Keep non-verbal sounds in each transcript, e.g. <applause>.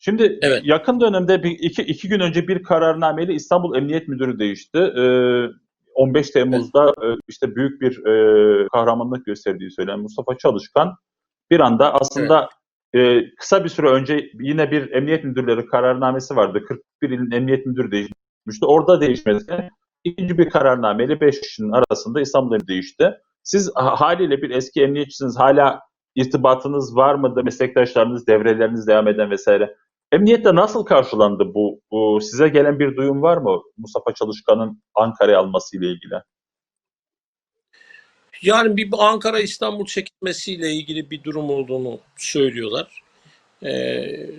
Şimdi Evet. yakın dönemde bir, iki, iki gün önce bir kararnameyle İstanbul Emniyet Müdürü değişti. Ee, 15 Temmuz'da e, işte büyük bir e, kahramanlık gösterdiği söylenen Mustafa Çalışkan bir anda aslında e, kısa bir süre önce yine bir emniyet müdürleri kararnamesi vardı. 41 ilin emniyet müdürü değişmişti. Orada değişmesi ikinci bir kararnameyle 5 kişinin arasında İstanbul Emniyeti değişti. Siz ha- haliyle bir eski emniyetçisiniz. Hala irtibatınız var mıdır? Meslektaşlarınız, devreleriniz devam eden vesaire. Emniyette nasıl karşılandı bu, bu? Size gelen bir duyum var mı Mustafa Çalışkan'ın Ankara'ya alması ile ilgili? Yani bir Ankara İstanbul çekilmesiyle ilgili bir durum olduğunu söylüyorlar. Ee,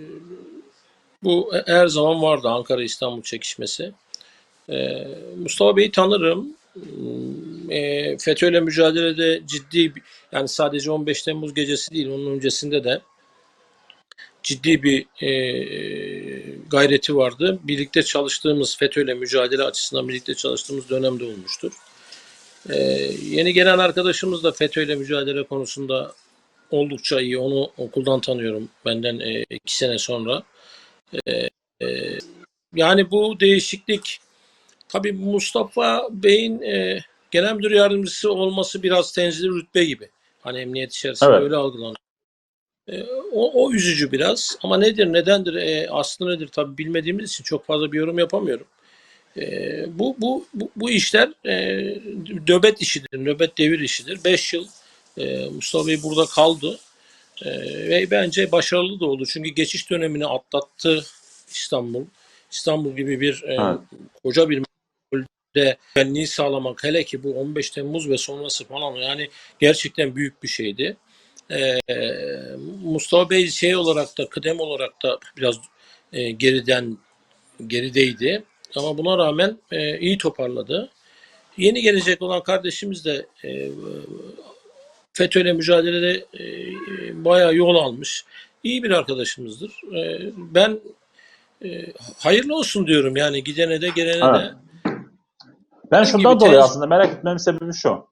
bu her zaman vardı Ankara İstanbul çekişmesi. Ee, Mustafa Bey'i tanırım. Hmm, E, FETÖ'yle mücadelede ciddi yani sadece 15 Temmuz gecesi değil onun öncesinde de ciddi bir e, gayreti vardı. Birlikte çalıştığımız FETÖ'yle mücadele açısından birlikte çalıştığımız dönemde olmuştur. Ee, yeni gelen arkadaşımız da FETÖ'yle mücadele konusunda oldukça iyi. Onu okuldan tanıyorum benden e, iki sene sonra. Ee, e, yani bu değişiklik tabii Mustafa Bey'in e, genel müdür yardımcısı olması biraz tenzili rütbe gibi. Hani emniyet içerisinde Evet. öyle algılanıyor. E, o, o üzücü biraz ama nedir nedendir e, aslı nedir tabii bilmediğimiz için çok fazla bir yorum yapamıyorum. E, bu, bu, bu, bu işler e, nöbet işidir, nöbet devir işidir. 5 yıl e, Mustafa Bey burada kaldı E, ve bence başarılı da oldu. Çünkü geçiş dönemini atlattı İstanbul. İstanbul gibi bir e, Evet. koca bir de güvenliği sağlamak hele ki bu 15 Temmuz ve sonrası falan yani gerçekten büyük bir şeydi. Ee, Mustafa Bey şey olarak da kıdem olarak da biraz e, geriden gerideydi. Ama buna rağmen e, iyi toparladı. Yeni gelecek olan kardeşimiz de e, FETÖ'yle mücadelede e, bayağı yol almış. İyi bir arkadaşımızdır. E, ben e, hayırlı olsun diyorum yani gidene de gelene Evet. de. Ben şundan dolayı tez- aslında merak etmemin sebebi şu.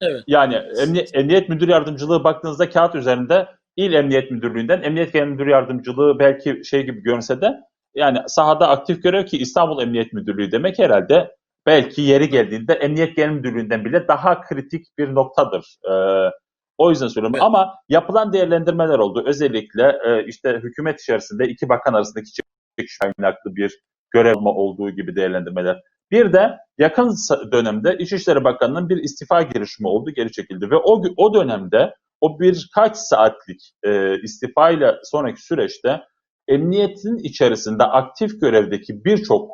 Evet. Yani emniyet, emniyet müdür yardımcılığı baktığınızda kağıt üzerinde il emniyet müdürlüğünden emniyet genel müdür yardımcılığı belki şey gibi görünse de yani sahada aktif görev ki İstanbul Emniyet Müdürlüğü demek herhalde belki yeri geldiğinde emniyet genel müdürlüğünden bile daha kritik bir noktadır. Ee, o yüzden söylüyorum. Evet. Ama yapılan değerlendirmeler oldu. Özellikle e, işte hükümet içerisinde iki bakan arasındaki çekiş kaynaklı bir görev olduğu gibi değerlendirmeler. Bir de yakın dönemde İçişleri Bakanı'nın bir istifa girişimi oldu, geri çekildi ve o o dönemde o birkaç saatlik e, istifa ile sonraki süreçte emniyetin içerisinde aktif görevdeki birçok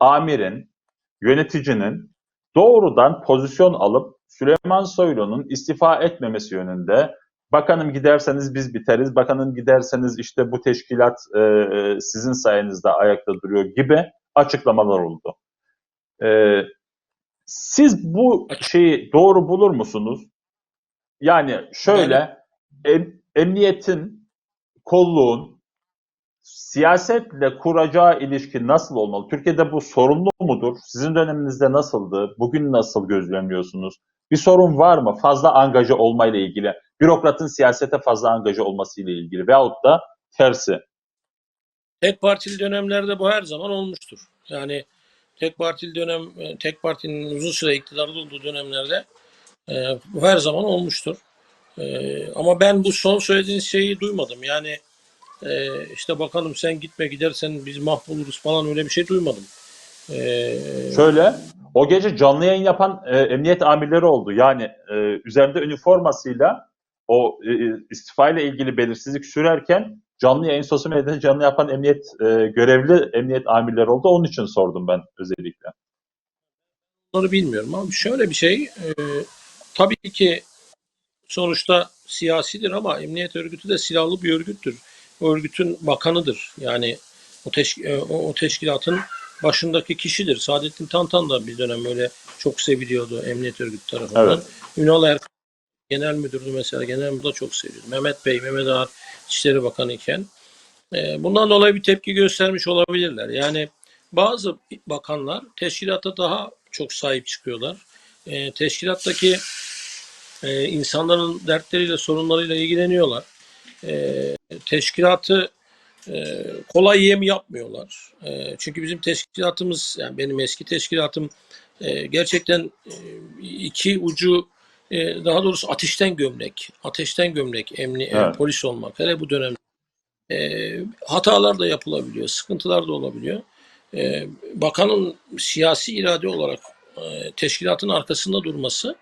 amirin, yöneticinin doğrudan pozisyon alıp Süleyman Soylu'nun istifa etmemesi yönünde bakanım giderseniz biz biteriz, bakanım giderseniz işte bu teşkilat e, sizin sayenizde ayakta duruyor gibi açıklamalar oldu. E, siz bu şeyi doğru bulur musunuz? Yani şöyle, em- emniyetin, kolluğun siyasetle kuracağı ilişki nasıl olmalı? Türkiye'de bu sorunlu mudur? Sizin döneminizde nasıldı? Bugün nasıl gözlemliyorsunuz? Bir sorun var mı? Fazla angaja olmayla ilgili, bürokratın siyasete fazla angaja olmasıyla ilgili veyahut da tersi. Tek partili dönemlerde bu her zaman olmuştur. Yani tek partili dönem, e, tek partinin uzun süre iktidarda olduğu dönemlerde e, bu her zaman olmuştur. E, ama ben bu son söylediğiniz şeyi duymadım. Yani e, işte bakalım sen gitme gidersen biz mahvoluruz falan öyle bir şey duymadım. E, Şöyle, o gece canlı yayın yapan e, emniyet amirleri oldu. Yani e, üzerinde üniformasıyla o e, istifa ile ilgili belirsizlik sürerken canlı yayın sosyal medyada canlı yapan emniyet e, görevli emniyet amirleri oldu. Onun için sordum ben özellikle. Onları bilmiyorum ama şöyle bir şey e, tabii ki sonuçta siyasidir ama emniyet örgütü de silahlı bir örgüttür. O örgütün bakanıdır. Yani o, teşk- e, o, teşkilatın başındaki kişidir. Saadettin Tantan da bir dönem öyle çok seviliyordu emniyet örgütü tarafından. Evet. Ünal Erkan genel müdürdü mesela. Genel müdür çok seviyordu. Mehmet Bey, Mehmet Ağar İçişleri Bakanı iken. E, bundan dolayı bir tepki göstermiş olabilirler. Yani bazı bakanlar teşkilata daha çok sahip çıkıyorlar. E, teşkilattaki e, insanların dertleriyle, sorunlarıyla ilgileniyorlar. E, teşkilatı e, kolay yem yapmıyorlar. E, çünkü bizim teşkilatımız, yani benim eski teşkilatım e, gerçekten e, iki ucu e, daha doğrusu ateşten gömlek, ateşten gömlek, emni, e, Evet. polis olmak. Hele bu dönemde e, hatalar da yapılabiliyor, sıkıntılar da olabiliyor. E, bakanın siyasi irade olarak e, teşkilatın arkasında durması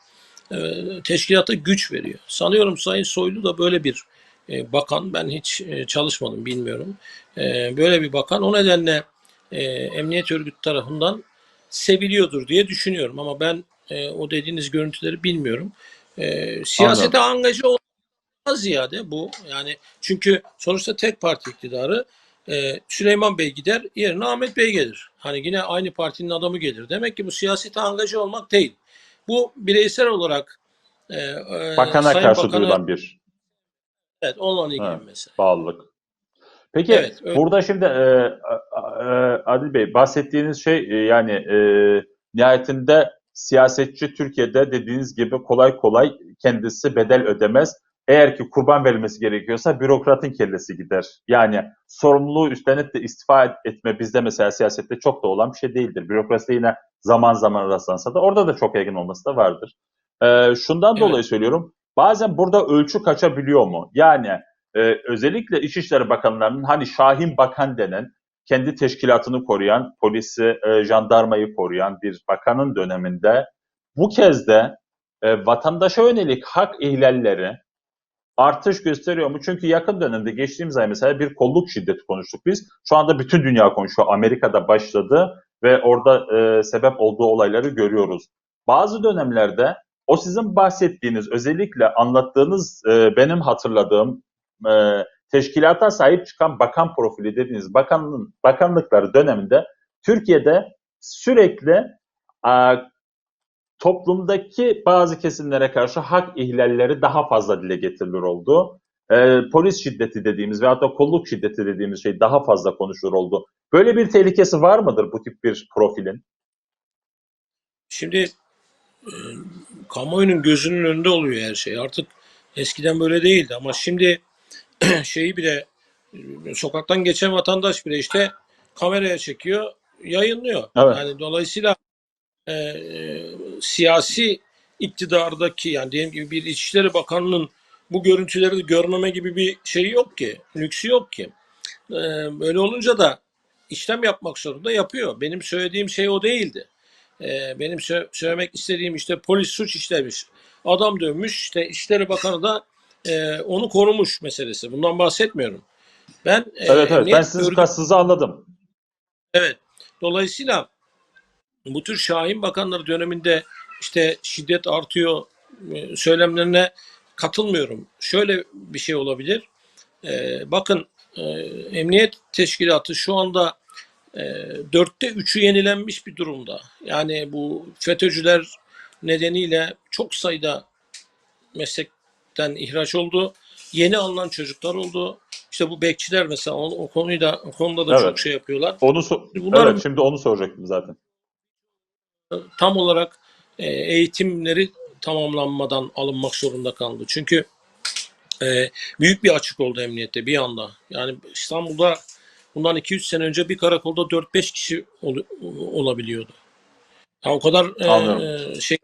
e, teşkilata güç veriyor. Sanıyorum Sayın Soylu da böyle bir e, bakan. Ben hiç e, çalışmadım, bilmiyorum. E, böyle bir bakan. O nedenle e, emniyet örgütü tarafından seviliyordur diye düşünüyorum. Ama ben e, o dediğiniz görüntüleri bilmiyorum. E, siyasete angaja olmaz ziyade bu. Yani çünkü sonuçta tek parti iktidarı e, Süleyman Bey gider, yerine Ahmet Bey gelir. Hani yine aynı partinin adamı gelir. Demek ki bu siyasete angaja olmak değil. Bu bireysel olarak e, e, Bakana Sayın karşı Bakan'a- duyulan bir evet, onunla ilgili mesela. bağlılık. Peki Evet, öyle. burada şimdi e, e, Adil Bey bahsettiğiniz şey e, yani e, nihayetinde siyasetçi Türkiye'de dediğiniz gibi kolay kolay kendisi bedel ödemez. Eğer ki kurban verilmesi gerekiyorsa bürokratın kellesi gider. Yani sorumluluğu üstlenip de istifa etme bizde mesela siyasette çok da olan bir şey değildir. Bürokrasi yine zaman zaman rastlansa da orada da çok yaygın olması da vardır. E, şundan Evet. dolayı söylüyorum. Bazen burada ölçü kaçabiliyor mu? Yani e, özellikle İçişleri Bakanlarının hani Şahin Bakan denen kendi teşkilatını koruyan, polisi, e, jandarmayı koruyan bir bakanın döneminde bu kez de e, vatandaşa yönelik hak ihlalleri artış gösteriyor mu? Çünkü yakın dönemde geçtiğimiz ay mesela bir kolluk şiddeti konuştuk biz. Şu anda bütün dünya konuşuyor. Amerika'da başladı ve orada e, sebep olduğu olayları görüyoruz. Bazı dönemlerde o sizin bahsettiğiniz, özellikle anlattığınız, e, benim hatırladığım e, teşkilata sahip çıkan bakan profili dediğiniz bakanlığın bakanlıkları döneminde Türkiye'de sürekli toplumdaki bazı kesimlere karşı hak ihlalleri daha fazla dile getirilir oldu. E, polis şiddeti dediğimiz veyahut da kolluk şiddeti dediğimiz şey daha fazla konuşulur oldu. Böyle bir tehlikesi var mıdır bu tip bir profilin? Şimdi e, kamuoyunun gözünün önünde oluyor her şey. Artık eskiden böyle değildi ama şimdi <clears throat> şeyi bile e, sokaktan geçen vatandaş bile işte kameraya çekiyor, yayınlıyor. Evet. Yani dolayısıyla e, siyasi iktidardaki yani diyelim gibi bir İçişleri Bakanı'nın bu görüntüleri görmeme gibi bir şeyi yok ki, lüksü yok ki. E, böyle olunca da işlem yapmak zorunda yapıyor. Benim söylediğim şey o değildi. E, benim sö- söylemek istediğim işte polis suç işlemiş, adam dövmüş, işte İçişleri Bakanı da e, onu korumuş meselesi. Bundan bahsetmiyorum. Ben e, Evet evet ben sizin örgütü- kastınızı anladım. Evet. Dolayısıyla bu tür Şahin Bakanları döneminde işte şiddet artıyor e, söylemlerine katılmıyorum. Şöyle bir şey olabilir. E, bakın e, Emniyet Teşkilatı şu anda e, dörtte üçü yenilenmiş bir durumda. Yani bu FETÖ'cüler nedeniyle çok sayıda meslekten ihraç oldu. Yeni alınan çocuklar oldu. İşte bu bekçiler mesela o, o konuyu da o konuda da Evet. çok şey yapıyorlar. Onu so- Bunların- evet şimdi onu soracaktım zaten. Tam olarak e, eğitimleri tamamlanmadan alınmak zorunda kaldı. Çünkü e, büyük bir açık oldu emniyette bir anda. Yani İstanbul'da bundan 2-3 sene önce bir karakolda 4-5 kişi ol- olabiliyordu. Ya o kadar e, Anlıyorum. e, şey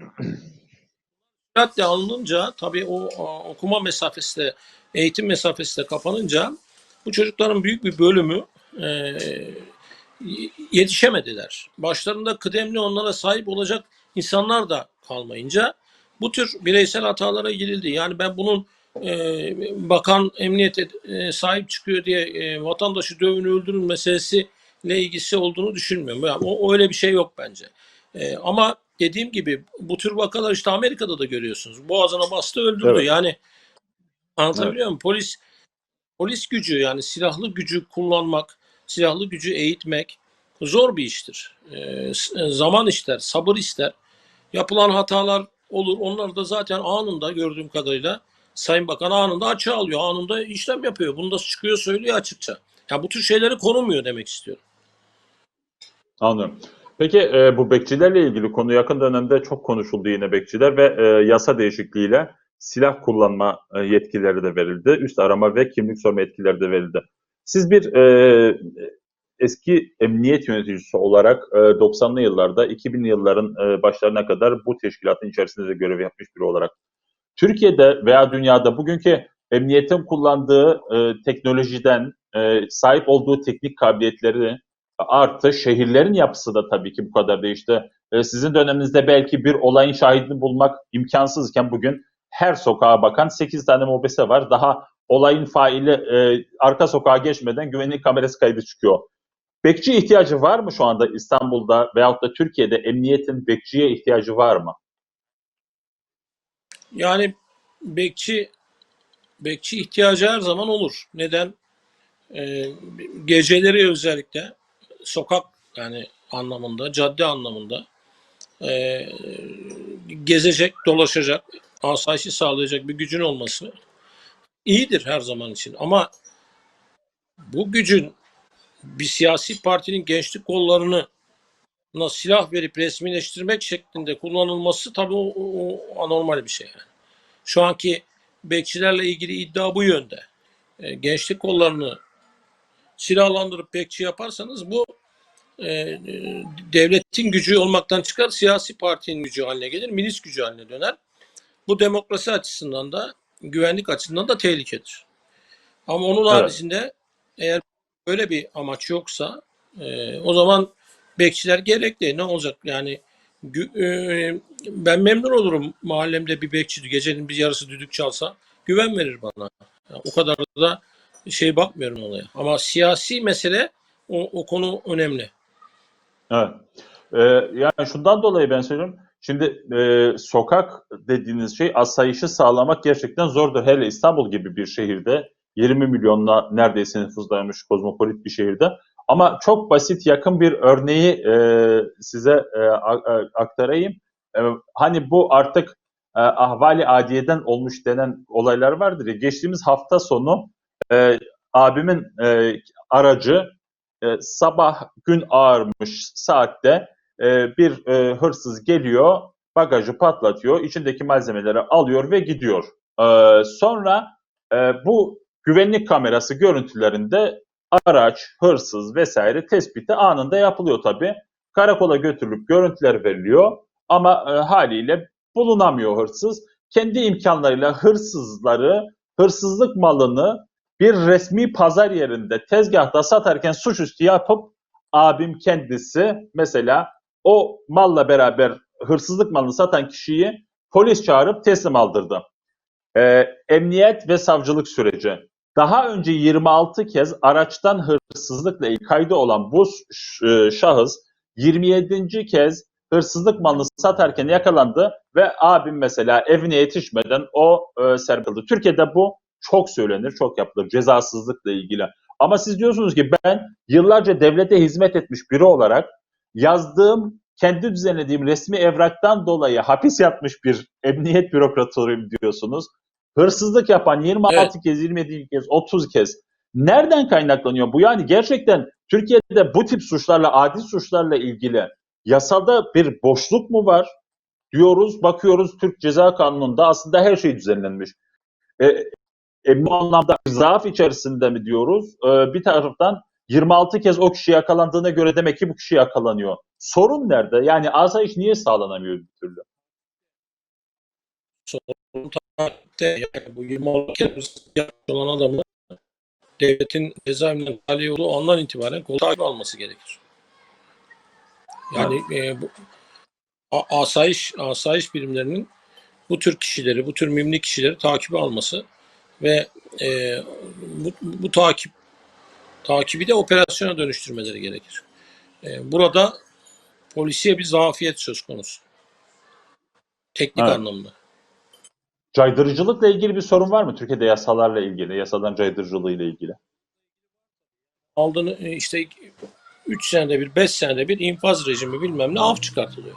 süratle alınınca tabii o a, okuma mesafesi de eğitim mesafesi de kapanınca bu çocukların büyük bir bölümü e, yetişemediler. Başlarında kıdemli onlara sahip olacak insanlar da kalmayınca bu tür bireysel hatalara girildi. Yani ben bunun e, bakan emniyete e, sahip çıkıyor diye e, vatandaşı dövün öldürün meselesiyle ilgisi olduğunu düşünmüyorum. Yani o, öyle bir şey yok bence. E, ama dediğim gibi bu tür vakalar işte Amerika'da da görüyorsunuz. Boğazına bastı öldürdü. Evet. Yani anlatabiliyor muyum? Polis polis gücü yani silahlı gücü kullanmak, silahlı gücü eğitmek zor bir iştir. Ee, e, zaman ister, sabır ister. Yapılan hatalar olur. Onlar da zaten anında gördüğüm kadarıyla Sayın Bakan anında açığa alıyor. Anında işlem yapıyor. Bunu da çıkıyor söylüyor açıkça. Ya bu tür şeyleri korumuyor demek istiyorum. Anlıyorum. Peki e, bu bekçilerle ilgili konu yakın dönemde çok konuşuldu yine bekçiler ve e, yasa değişikliğiyle silah kullanma e, yetkileri de verildi. Üst arama ve kimlik sorma yetkileri de verildi. Siz bir e, eski emniyet yöneticisi olarak e, 90'lı yıllarda 2000'li yılların e, başlarına kadar bu teşkilatın içerisinde de görev yapmış biri olarak Türkiye'de veya dünyada bugünkü emniyetin kullandığı e, teknolojiden, e, sahip olduğu teknik kabiliyetleri artı şehirlerin yapısı da tabii ki bu kadar değişti. E, sizin döneminizde belki bir olayın şahidini bulmak imkansızken bugün her sokağa bakan 8 tane mobese var. Daha olayın faili e, arka sokağa geçmeden güvenlik kamerası kaydı çıkıyor. Bekçi ihtiyacı var mı şu anda İstanbul'da veyahut da Türkiye'de emniyetin bekçiye ihtiyacı var mı? Yani bekçi bekçi ihtiyacı her zaman olur. Neden? Ee, geceleri özellikle sokak yani anlamında, cadde anlamında e, gezecek, dolaşacak, asayişi sağlayacak bir gücün olması iyidir her zaman için. Ama bu gücün bir siyasi partinin gençlik kollarını silah verip resmileştirmek şeklinde kullanılması tabii o- o anormal bir şey yani. Şu anki bekçilerle ilgili iddia bu yönde. E, gençlik kollarını silahlandırıp bekçi yaparsanız bu e, e, devletin gücü olmaktan çıkar, siyasi partinin gücü haline gelir, milis gücü haline döner. Bu demokrasi açısından da, güvenlik açısından da tehlikedir. Ama onun Evet. haricinde eğer öyle bir amaç yoksa e, o zaman bekçiler gerekli. Ne olacak yani e, ben memnun olurum mahallemde bir bekçi gecenin bir yarısı düdük çalsa güven verir bana. Yani o kadar da şey bakmıyorum olaya. Ama siyasi mesele o, o konu önemli. Evet. Ee, yani şundan dolayı ben söylüyorum. Şimdi e, sokak dediğiniz şey asayişi sağlamak gerçekten zordur. Hele İstanbul gibi bir şehirde 20 milyonla neredeyse nüfuslanmış kozmopolit bir şehirde. Ama çok basit yakın bir örneği e, size e, a- aktarayım. E, hani bu artık e, ahvali adiyeden olmuş denen olaylar vardır ya. Geçtiğimiz hafta sonu e, abimin e, aracı e, sabah gün ağarmış saatte e, bir e, hırsız geliyor, bagajı patlatıyor, içindeki malzemeleri alıyor ve gidiyor. E, sonra e, bu güvenlik kamerası görüntülerinde araç, hırsız vesaire tespiti anında yapılıyor tabii. Karakola götürülüp görüntüler veriliyor ama e, haliyle bulunamıyor hırsız. Kendi imkanlarıyla hırsızları, hırsızlık malını bir resmi pazar yerinde tezgahta satarken suçüstü yapıp abim kendisi mesela o malla beraber hırsızlık malını satan kişiyi polis çağırıp teslim aldırdı. Ee, emniyet ve savcılık süreci. Daha önce 26 kez araçtan hırsızlıkla ilgili kaydı olan bu e, şahıs 27. kez hırsızlık malını satarken yakalandı ve abim mesela evine yetişmeden o e, serbest kaldı. Türkiye'de bu çok söylenir, çok yapılır cezasızlıkla ilgili. Ama siz diyorsunuz ki ben yıllarca devlete hizmet etmiş biri olarak yazdığım, kendi düzenlediğim resmi evraktan dolayı hapis yatmış bir emniyet bürokratörüyüm diyorsunuz. Hırsızlık yapan 26 Evet. kez, 27 kez, 30 kez. Nereden kaynaklanıyor bu? Yani gerçekten Türkiye'de bu tip suçlarla, adi suçlarla ilgili yasalda bir boşluk mu var? Diyoruz, bakıyoruz Türk Ceza Kanunu'nda aslında her şey düzenlenmiş. E, e, bu anlamda bir zaaf içerisinde mi diyoruz? E, bir taraftan 26 kez o kişi yakalandığına göre demek ki bu kişi yakalanıyor. Sorun nerede? Yani asayiş niye sağlanamıyor bir türlü? Sorun takipte yani bu 26 kez olan adamı devletin cezaevinden tahliye olduğu andan itibaren kol takip alması gerekir. Yani e, bu a- asayiş asayiş birimlerinin bu tür kişileri, bu tür mimli kişileri takibe alması ve e, bu, bu takip takibi de operasyona dönüştürmeleri gerekir. E, burada polisiye bir zafiyet söz konusu. Teknik Evet. anlamda. Caydırıcılıkla ilgili bir sorun var mı Türkiye'de yasalarla ilgili, yasadan caydırıcılığı ile ilgili? aldığını e, işte 3 senede bir, 5 senede bir infaz rejimi bilmem ne af çıkartılıyor.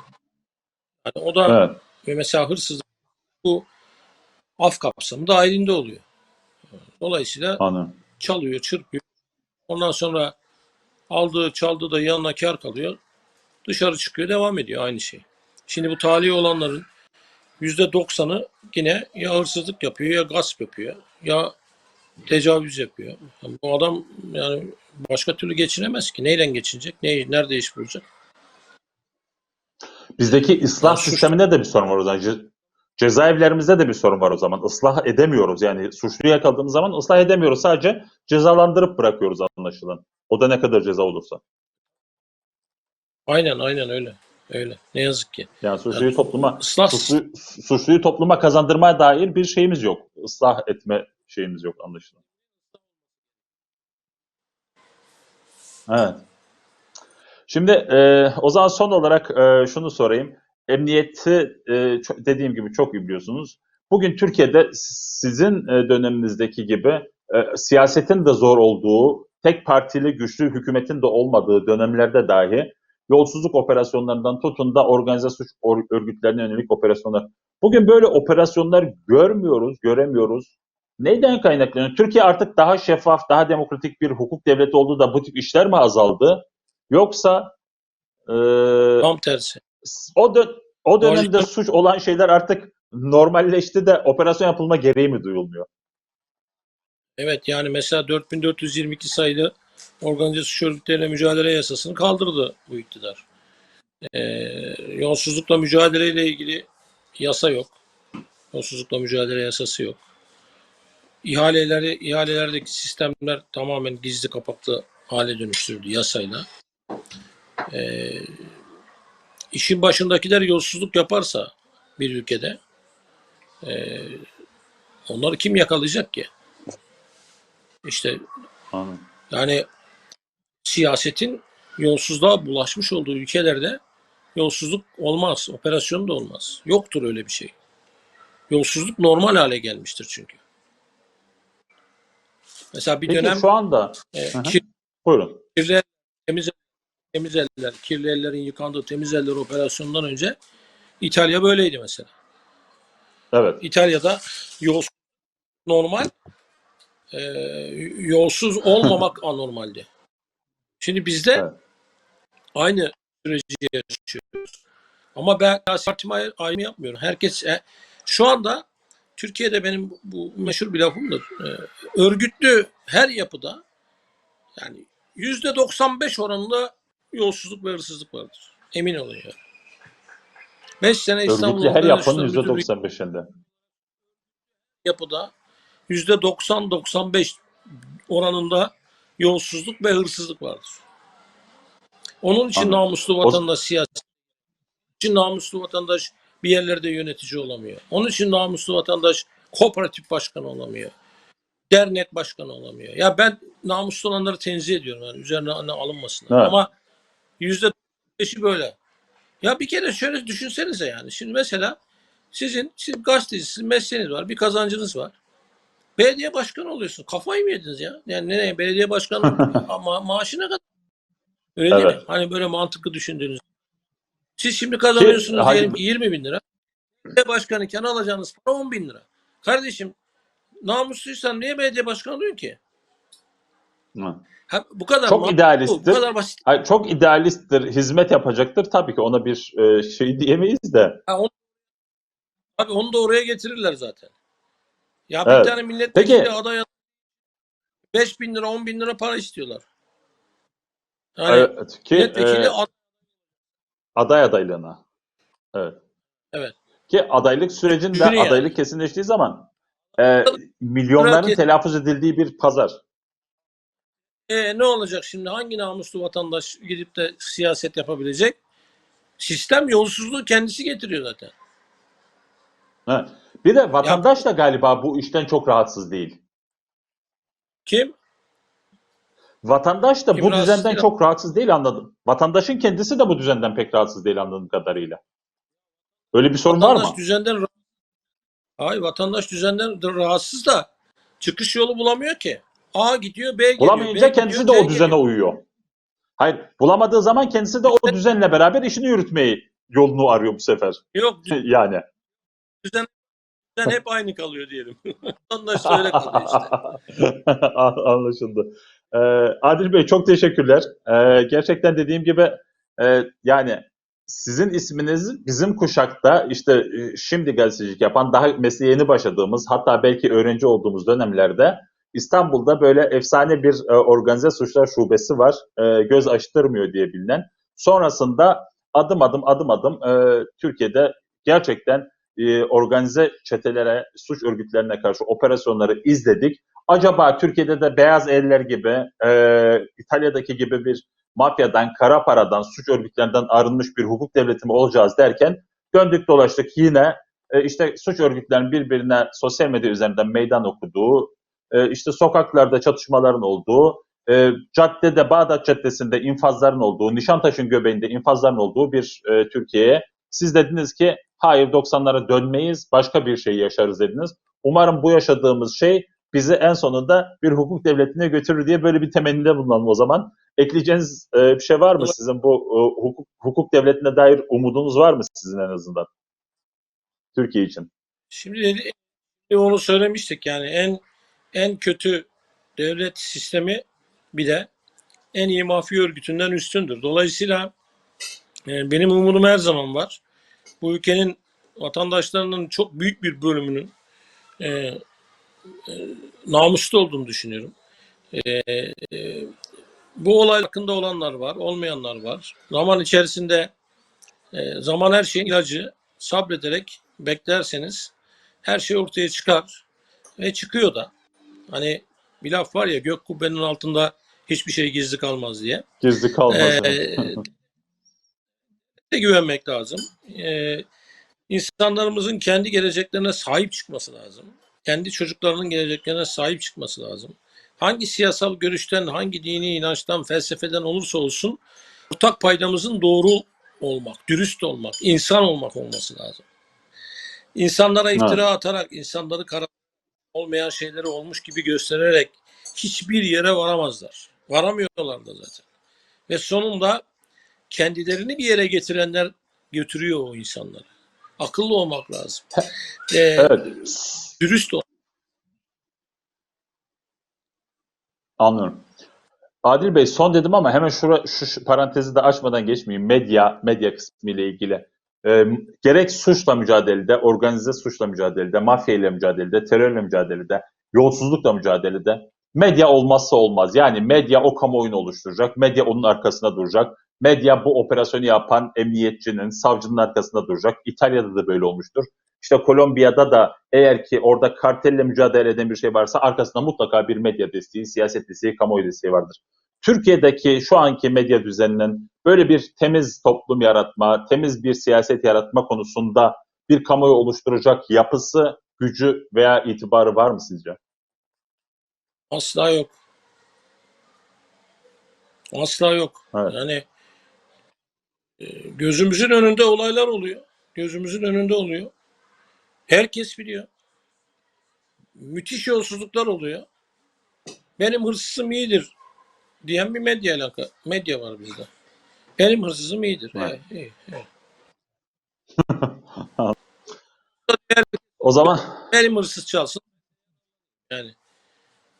Yani o da Evet. ve mesela hırsızlık bu af kapsamı dahilinde oluyor. Dolayısıyla Anladım. çalıyor, çırpıyor. Ondan sonra aldığı, çaldığı da yanına kar kalıyor. Dışarı çıkıyor, devam ediyor aynı şey. Şimdi bu tahliye olanların %90'ı yine ya hırsızlık yapıyor ya gasp yapıyor ya tecavüz yapıyor. Bu adam yani başka türlü geçinemez ki. Neyle geçinecek? Ne, nerede iş bulacak? Bizdeki ıslah Ya suç- sisteminde de bir sorun var o zaman. Ce- cezaevlerimizde de bir sorun var o zaman. Islah edemiyoruz. Yani suçluyu yakaladığımız zaman ıslah edemiyoruz. Sadece cezalandırıp bırakıyoruz anlaşılan. O da ne kadar ceza olursa. Aynen aynen öyle. Öyle. Ne yazık ki. Yani suçluyu topluma Islah suçlu, suçluyu topluma kazandırmaya dair bir şeyimiz yok. Islah etme şeyimiz yok anlaşılan. Evet. Şimdi e, o zaman son olarak e, şunu sorayım. Emniyeti e, dediğim gibi çok iyi biliyorsunuz. Bugün Türkiye'de sizin e, döneminizdeki gibi e, siyasetin de zor olduğu, tek partili güçlü hükümetin de olmadığı dönemlerde dahi yolsuzluk operasyonlarından tutun da organize suç örgütlerine yönelik operasyonlar. Bugün böyle operasyonlar görmüyoruz, göremiyoruz. Neyden kaynaklanıyor? Türkiye artık daha şeffaf, daha demokratik bir hukuk devleti oldu da bu tip işler mi azaldı? Yoksa e, tam tersi. O dö- o dönemde suç olan şeyler artık normalleşti de operasyon yapılma gereği mi duyulmuyor? Evet yani mesela 4422 sayılı organize suç örgütleriyle mücadele yasasını kaldırdı bu iktidar. Ee, yolsuzlukla mücadeleyle ilgili yasa yok. Yolsuzlukla mücadele yasası yok. İhaleleri, ihalelerdeki sistemler tamamen gizli kapaklı hale dönüştürüldü yasayla. Ee, işin başındakiler yolsuzluk yaparsa bir ülkede ee, onları kim yakalayacak ki? İşte Anladım. Yani siyasetin yolsuzluğa bulaşmış olduğu ülkelerde yolsuzluk olmaz, operasyon da olmaz. Yoktur öyle bir şey. Yolsuzluk normal hale gelmiştir çünkü. Mesela bir Peki dönem şu anda e, kir- buyurun. kirli, temiz, temiz eller, kirli ellerin yıkandığı temiz eller operasyonundan önce İtalya böyleydi mesela. Evet. İtalya'da yolsuz normal, e, yolsuz olmamak <laughs> anormaldi. Şimdi bizde Evet. aynı süreci yaşıyoruz. Ama ben partime ay- ayrımı yapmıyorum. Herkes e, şu anda Türkiye'de benim bu meşhur bir lafımdır. E, örgütlü her yapıda yani yüzde 95 oranında yolsuzluk ve hırsızlık vardır. Emin olun yani. 5 sene İstanbul'da her. Bütün %95'inde. yapıda yüzde 90-95 oranında yolsuzluk ve hırsızlık vardır. Onun için Anladım. namuslu O- vatandaş siyaset için namuslu vatandaş bir yerlerde yönetici olamıyor. Onun için namuslu vatandaş kooperatif başkanı olamıyor. Dernek başkanı olamıyor. Ya ben namuslu olanları tenzih ediyorum. Yani üzerine hani alınmasınlar. Evet. Ama yüzde beşi böyle. Ya bir kere şöyle düşünsenize yani. Şimdi mesela sizin, siz gazetecisiniz, mesleğiniz var, bir kazancınız var. Belediye başkanı oluyorsun. Kafayı mı yediniz ya? Yani ne, belediye başkanı <laughs> ma- maaşı ne kadar? Öyle değil mi? Evet. Hani böyle mantıklı düşündüğünüz. Siz şimdi kazanıyorsunuz Ki- diyelim ki 20 bin lira. Belediye başkanıyken alacağınız para 10 bin lira. Kardeşim namusluysan niye belediye başkanı oluyorsun ki? Hı. Bu kadar Çok mantıklı, idealisttir. Bu kadar basit. Hayır, çok idealisttir, hizmet yapacaktır. Tabii ki ona bir e, şey diyemeyiz de. Ha, onu, abi onu da oraya getirirler zaten. Ya Evet. bir tane milletvekili Peki. aday 5 bin lira 10 bin lira para istiyorlar. Yani Evet, ki milletvekili e, ad- aday adaylığına. Evet. Evet. Ki adaylık sürecinde yani. adaylık kesinleştiği zaman e, milyonların telaffuz edildiği bir pazar. E, ne olacak şimdi? Hangi namuslu vatandaş gidip de siyaset yapabilecek? Sistem yolsuzluğu kendisi getiriyor zaten. Evet. Bir de vatandaş da galiba bu işten çok rahatsız değil. Kim? Vatandaş da Kim bu rahatsız düzenden değil? çok rahatsız değil anladım. Vatandaşın kendisi de bu düzenden pek rahatsız değil anladığım kadarıyla. Öyle bir sorun var Vatandaş mı? düzenden Hayır vatandaş düzenden de rahatsız da çıkış yolu bulamıyor ki. A gidiyor B geliyor. Bulamayınca B kendisi de gidiyor, o C düzene geliyor. uyuyor. Hayır, bulamadığı zaman kendisi de o düzenle beraber işini yürütmeyi yolunu arıyor bu sefer. Yok dü- yani. düzen, düzen hep aynı kalıyor diyelim. <laughs> da öyle kalıyor işte. <laughs> Anlaşıldı. Ee, Adil Bey çok teşekkürler. Ee, gerçekten dediğim gibi e, yani sizin isminiz bizim kuşakta işte e, şimdi gazetecilik yapan daha mesleğe yeni başladığımız hatta belki öğrenci olduğumuz dönemlerde İstanbul'da böyle efsane bir e, organize suçlar şubesi var. E, göz açtırmıyor diye bilinen. Sonrasında adım adım adım adım e, Türkiye'de gerçekten e, organize çetelere, suç örgütlerine karşı operasyonları izledik. Acaba Türkiye'de de beyaz eller gibi, e, İtalya'daki gibi bir mafyadan, kara paradan, suç örgütlerinden arınmış bir hukuk devleti mi olacağız derken döndük dolaştık yine e, işte suç örgütlerinin birbirine sosyal medya üzerinden meydan okuduğu, e, işte sokaklarda çatışmaların olduğu, e, caddede, Bağdat Caddesi'nde infazların olduğu, Nişantaşı'nın göbeğinde infazların olduğu bir e, Türkiye'ye siz dediniz ki hayır 90'lara dönmeyiz, başka bir şey yaşarız dediniz. Umarım bu yaşadığımız şey bizi en sonunda bir hukuk devletine götürür diye böyle bir temennide bulunalım o zaman. Ekleyeceğiniz e, bir şey var mı sizin bu e, hukuk, hukuk devletine dair umudunuz var mı sizin en azından? Türkiye için. Şimdi onu söylemiştik yani en en kötü devlet sistemi bile en iyi mafya örgütünden üstündür. Dolayısıyla e, benim umudum her zaman var. Bu ülkenin vatandaşlarının çok büyük bir bölümünün e, e, namuslu olduğunu düşünüyorum. E, e, bu olay hakkında olanlar var, olmayanlar var. Zaman içerisinde e, zaman her şeyin ilacı sabrederek beklerseniz her şey ortaya çıkar ve çıkıyor da. Hani bir laf var ya gök kubbenin altında hiçbir şey gizli kalmaz diye. Gizli kalmaz. Ee, de güvenmek lazım. Ee, insanlarımızın kendi geleceklerine sahip çıkması lazım. Kendi çocuklarının geleceklerine sahip çıkması lazım. Hangi siyasal görüşten, hangi dini inançtan, felsefeden olursa olsun ortak paydamızın doğru olmak, dürüst olmak, insan olmak olması lazım. İnsanlara iftira atarak, insanları kara olmayan şeyleri olmuş gibi göstererek hiçbir yere varamazlar. Varamıyorlar da zaten. Ve sonunda kendilerini bir yere getirenler götürüyor o insanları. Akıllı olmak lazım. Ee, evet. Dürüst ol. Anlıyorum. Adil Bey son dedim ama hemen şura, şu, şu parantezi de açmadan geçmeyeyim. Medya, medya kısmı ile ilgili. Ee, gerek suçla mücadelede, organize suçla mücadelede, mafya ile mücadelede, terörle mücadelede, yolsuzlukla mücadelede medya olmazsa olmaz. Yani medya o kamuoyunu oluşturacak, medya onun arkasında duracak. Medya bu operasyonu yapan emniyetçinin, savcının arkasında duracak. İtalya'da da böyle olmuştur. İşte Kolombiya'da da eğer ki orada kartelle mücadele eden bir şey varsa arkasında mutlaka bir medya desteği, siyaset desteği, kamuoyu desteği vardır. Türkiye'deki şu anki medya düzeninin böyle bir temiz toplum yaratma, temiz bir siyaset yaratma konusunda bir kamuoyu oluşturacak yapısı, gücü veya itibarı var mı sizce? Asla yok. Asla yok. Evet. Yani e, gözümüzün önünde olaylar oluyor. Gözümüzün önünde oluyor. Herkes biliyor. Müthiş yolsuzluklar oluyor. Benim hırsızım iyidir diyen bir medya alaka, medya var bizde. Benim hırsızım iyidir. Evet. Evet, iyi, evet. <laughs> O zaman Benim hırsız çalsın. Yani.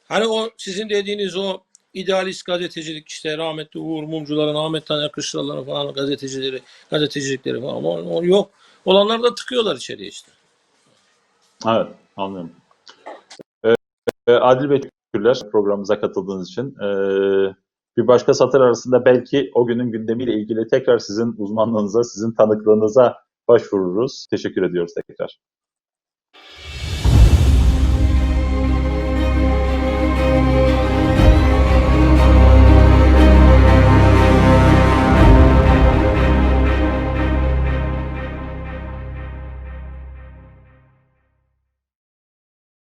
Hani o sizin dediğiniz o idealist gazetecilik işte rahmetli Uğur Mumcuların, Ahmet Taner Kışlaların falan gazetecileri, gazetecilikleri falan o, o yok. Olanlar da tıkıyorlar içeriye işte. evet anlıyorum. Ee, Adil Bey teşekkürler programımıza katıldığınız için. Ee, bir başka satır arasında belki o günün gündemiyle ilgili tekrar sizin uzmanlığınıza, sizin tanıklığınıza başvururuz. Teşekkür ediyoruz tekrar.